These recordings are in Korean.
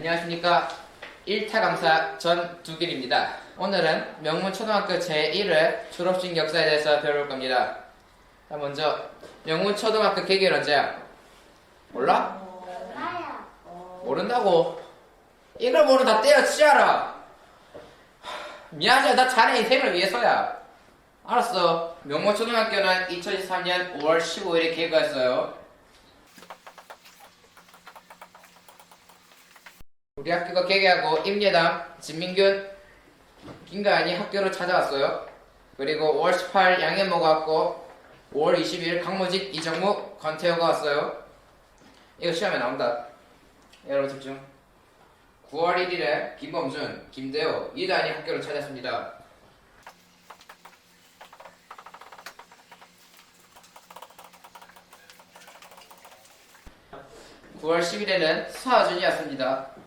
안녕하십니까. 1타 강사 전두길입니다. 오늘은 명문 초등학교 제1회 졸업식 역사에 대해서 배울 겁니다. 자 먼저 명문 초등학교 개교는 언제야? 몰라? 몰라요. 모른다고. 이걸 모르다 때려치워라. 미안해. 나 자네 인생을 위해서야. 알았어. 명문 초등학교는 2023년 5월 15일에 개교했어요 우리 학교가 개교하고 임예당 진민균 김가연이 학교로 찾아왔어요 그리고 5월 18일 양현모가 왔고 5월 20일 강모직 이정무 권태호가 왔어요 이거 시험에 나온다 여러분 집중. 9월 1일에 김범준, 김대호, 이단이 학교를 찾았습니다. (9월 10일에는) 서하준이 왔습니다.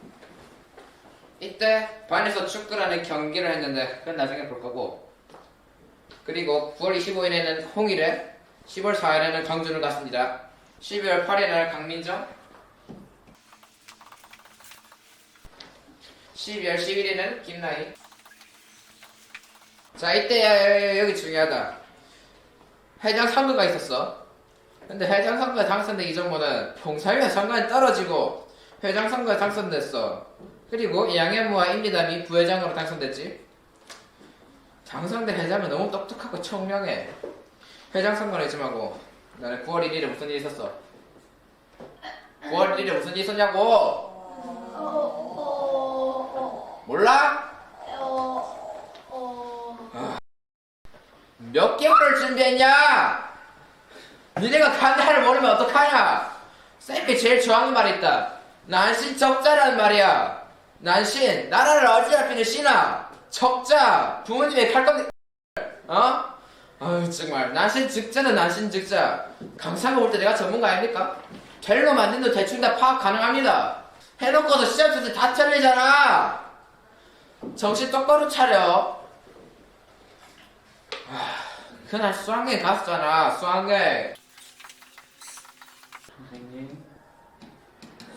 이때 반에서 축구라는 경기를 했는데 그건 나중에 볼 거고 그리고 9월 25일에는 홍일에 10월 4일에는 강준을 갔습니다. 12월 8일에는 강민정 12월 11일에는 김나희. 자, 이때 여기 중요하다. 회장 선거가 있었어. 근데 회장 선거에 당선되기 전보는 봉사위원 선거에 떨어지고 회장 선거에 당선됐어. 그리고 양현무와 임미담이 부회장으로 당선됐지. 당선된 회장은 너무 똑똑하고 청명해. 회장 선거는 잊지 말고. 나는 9월 1일에 무슨 일이 있었어? 9월 1일에 무슨 일이 있었냐고! 몰라? 몇 개월을 준비했냐? 니네가 간다를 모르면 어떡하냐? 쌤이 제일 좋아하는 말이 있다. 난신 적자라는 말이야. 난 신, 나라를 어지럽히는 신아. 적자, 부모님의 칼kom 어? 아유 정말 난신 즉자는 난신 즉자. 강사가 볼 때 내가 전문가 아닙니까? 델로 만든 도 대충 다 파악 가능합니다. 해놓고도 문제 다 틀리잖아. 정신 똑바로 차려. 그날 수학여행 갔었잖아 수학여행 선생님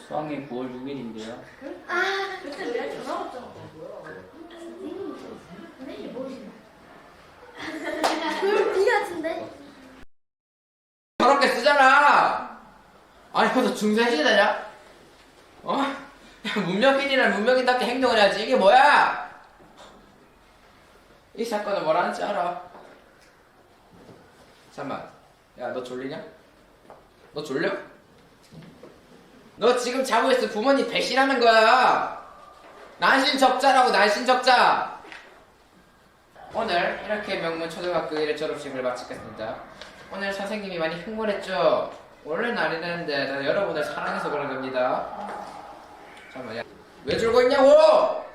수학여행 9월 6일인데요 아, 그때 왜 전화 왔잖아. 선생님 모르시나? 그걸 B 같은데? 저렇게 쓰잖아 아니 벌써 중세시대냐? 어? 야, 문명인이란 문명인답게 행동을 해야지 이게 뭐야? 이 사건은 뭐라는지 알아 잠만 야 너 졸리냐? 너 졸려? 너 지금 자고 있어 부모님 배신하는 거야 난신 적자라고 난신 적자 오늘 이렇게 명문 초등학교 1회 졸업식을 마치겠습니다 오늘 선생님이 많이 흥분했죠? 원래는 아니랬는데 나 여러분을 사랑해서 그런 겁니다 잠깐만 야. 왜 졸고 있냐고!